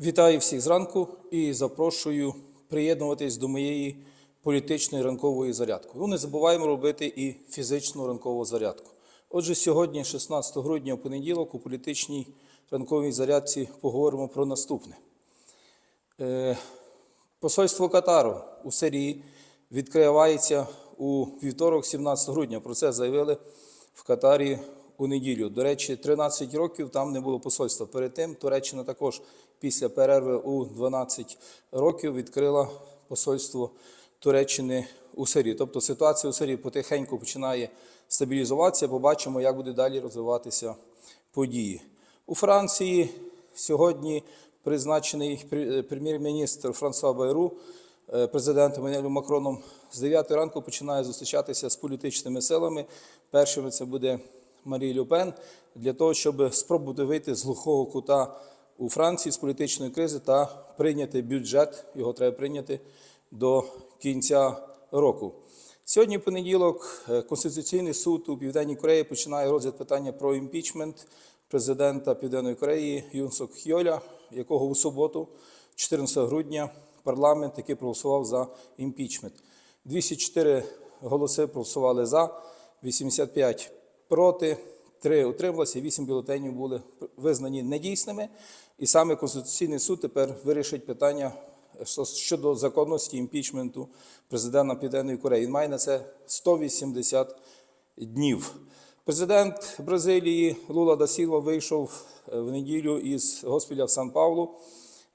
Вітаю всіх зранку і запрошую приєднуватись до моєї політичної ранкової зарядки. Ну, не забуваємо робити і фізичну ранкову зарядку. Отже, сьогодні, 16 грудня, в понеділок, у політичній ранковій зарядці поговоримо про наступне. Е, Посольство Катару у Сирії відкривається у вівторок, 17 грудня. Про це заявили в Катарі у неділю. До речі, 13 років там не було посольства. Перед тим Туреччина також після перерви у 12 років відкрила посольство Туреччини у Сирії. Тобто ситуація у Сирії потихеньку починає стабілізуватися. Побачимо, як буде далі розвиватися події. У Франції сьогодні призначений прем'єр-міністр Франсуа Байру е, президентом Еммануелем Макроном з 9 ранку починає зустрічатися з політичними силами. Першими це буде Марі Люпен для того, щоб спробувати вийти з глухого кута у Франції з політичної кризи та прийняти бюджет. Його треба прийняти до кінця року. Сьогодні, в понеділок, е, Конституційний суд у Південній Кореї починає розгляд питання про імпічмент президента Південної Кореї Юн Сок Хьоля, якого у суботу, 14 грудня, парламент який проголосував за імпічмент. 204 голоси проголосували за, 85 проти, 3 утрималися, 8 бюлетенів були визнані недійсними. І саме Конституційний суд тепер вирішить питання щодо законності імпічменту президента Південної Кореї. Він має на це 180 днів. Президент Бразилії Лула да Сілва вийшов е, в неділю із госпіталя в Сан-Паулу.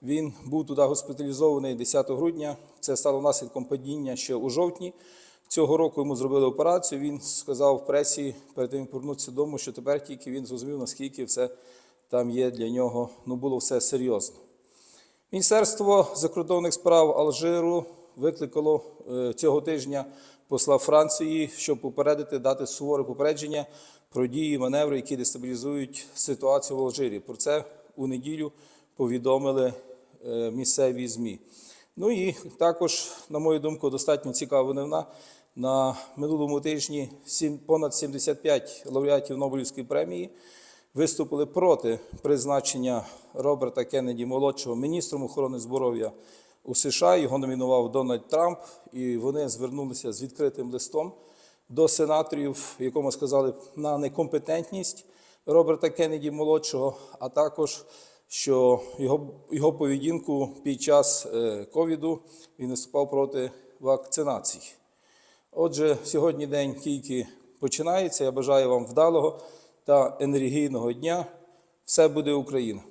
Він був туди госпіталізований 10 грудня. Це стало наслідком падіння ще у жовтні. Цього року йому зробили операцію. Він сказав в пресі перед тим як повернутися додому, що тепер тільки він зрозумів, наскільки все там є для нього. Ну було все серйозно. Міністерство закордонних справ Алжиру викликало е, цього тижня посла Франції, щоб попередити, дати суворе попередження про дії, маневри, які дестабілізують ситуацію в Алжирі. Про це у неділю повідомили е, місцеві ЗМІ. Ну і також, на мою думку, достатньо цікава новина. На минулому тижні понад 75 лауреатів Нобелівської премії виступили проти призначення Роберта Кеннеді молодшого міністром охорони здоров'я у США. Його номінував Дональд Трамп, і вони звернулися з відкритим листом до сенаторів, якому сказали на некомпетентність Роберта Кеннеді молодшого, а також що його, його поведінку під час е, ковіду він виступав проти вакцинації. Отже, сьогодні день тільки починається. Я бажаю вам вдалого та енергійного дня. Все буде Україна!